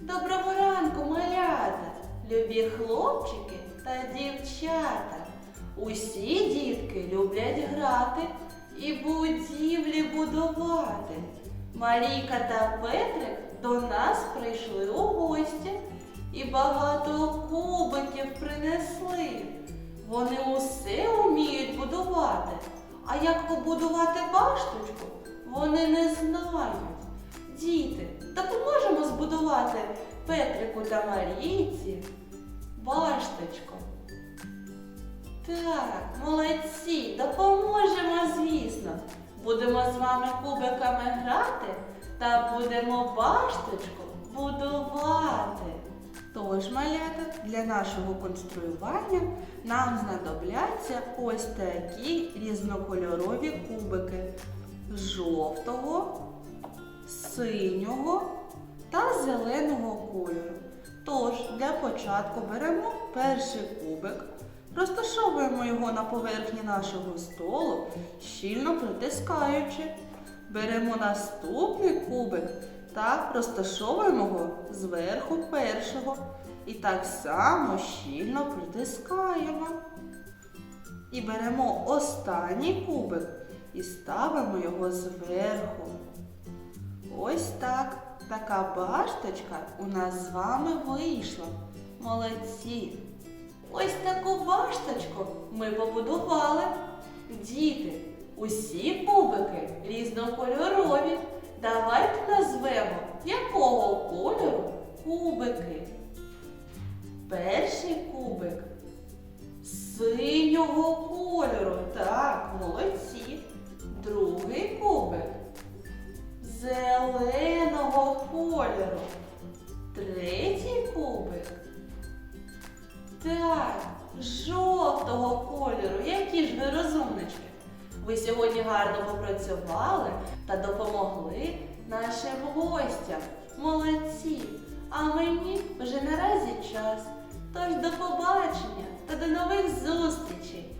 Доброго ранку, малята, любі хлопчики та дівчата. Усі дітки люблять грати і будівлі будувати. Марійка та Петрик до нас прийшли у гості і багато кубиків принесли. Вони усе вміють будувати. А як побудувати башточку, збудувати Петрику та Марійці башточку. Так, молодці, допоможемо, звісно. Будемо з вами кубиками грати та будемо башточку будувати. Тож, малята, для нашого конструювання нам знадобляться ось такі різнокольорові кубики жовтого, синього та зеленого кольору. Тож для початку беремо перший кубик, розташовуємо його на поверхні нашого столу, щільно притискаючи. Беремо наступний кубик та розташовуємо його зверху першого. І так само щільно притискаємо. І беремо останній кубик і ставимо його зверху. Ось так. Така башточка у нас з вами вийшла. Молодці. Ось таку башточку ми побудували. Діти, усі кубики різнокольорові. Давайте назвемо, якого кольору кубики. Перший кубик синього кольору. Так, молодці. Другий кубик зеленого кольору. Третій кубик. Так, жовтого кольору. Які ж ви розумнички? Ви сьогодні гарно попрацювали та допомогли нашим гостям. Молодці! А мені вже наразі час. Тож до побачення та до нових зустрічей!